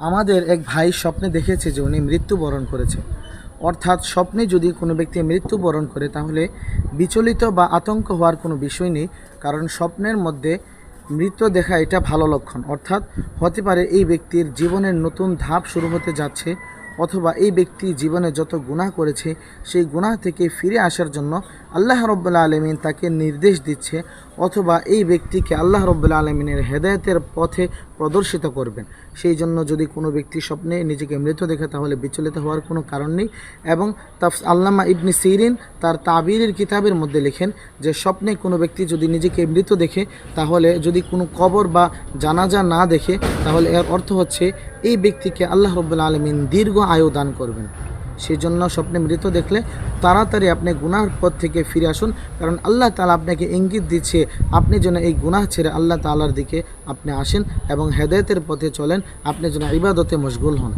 আমাদের এক ভাই স্বপ্নে দেখেছে যে উনি মৃত্যুবরণ করেছে। অর্থাৎ স্বপ্নে যদি কোনো ব্যক্তি মৃত্যুবরণ করে, তাহলে বিচলিত বা আতঙ্ক হওয়ার কোনো বিষয় নেই, কারণ স্বপ্নের মধ্যে মৃত্যু দেখা এটা ভালো লক্ষণ। অর্থাৎ হতে পারে এই ব্যক্তির জীবনের নতুন ধাপ শুরু হতে যাচ্ছে অথবা এই ব্যক্তি জীবনে যত গুনাহ করেছে, সেই গুনাহ থেকে ফিরে আসার জন্য আল্লাহ রব্বুল্লা আলমিন তাকে নির্দেশ দিচ্ছে অথবা এই ব্যক্তিকে আল্লাহ রব্বুল্লা আলমিনের হেদায়তের পথে প্রদর্শিত করবেন। সেই জন্য যদি কোনো ব্যক্তি স্বপ্নে নিজেকে মৃত দেখে, তাহলে বিচলিত হওয়ার কোনো কারণ নেই এবং তাফ আল্লামা ইবনি সিরিন তার তাবিরের কিতাবের মধ্যে লেখেন যে, স্বপ্নে কোনো ব্যক্তি যদি নিজেকে মৃত দেখে, তাহলে যদি কোনো কবর বা জানাজা না দেখে, তাহলে এর অর্থ হচ্ছে এই ব্যক্তিকে আল্লাহ রব্বুল্লা আলমিন দীর্ঘ আয়ু দান করবেন। সেই জন্য স্বপ্নে মৃত দেখলে তাড়াতাড়ি আপনি গুনার পথ থেকে ফিরে আসুন। কারণ আল্লাহ তালা আপনাকে ইঙ্গিত দিচ্ছে, আপনি যেন এই গুনাহ ছেড়ে আল্লাহ তালার দিকে আপনি আসেন এবং হেদায়তের পথে চলেন, আপনি যেন ইবাদতে মশগুল হন।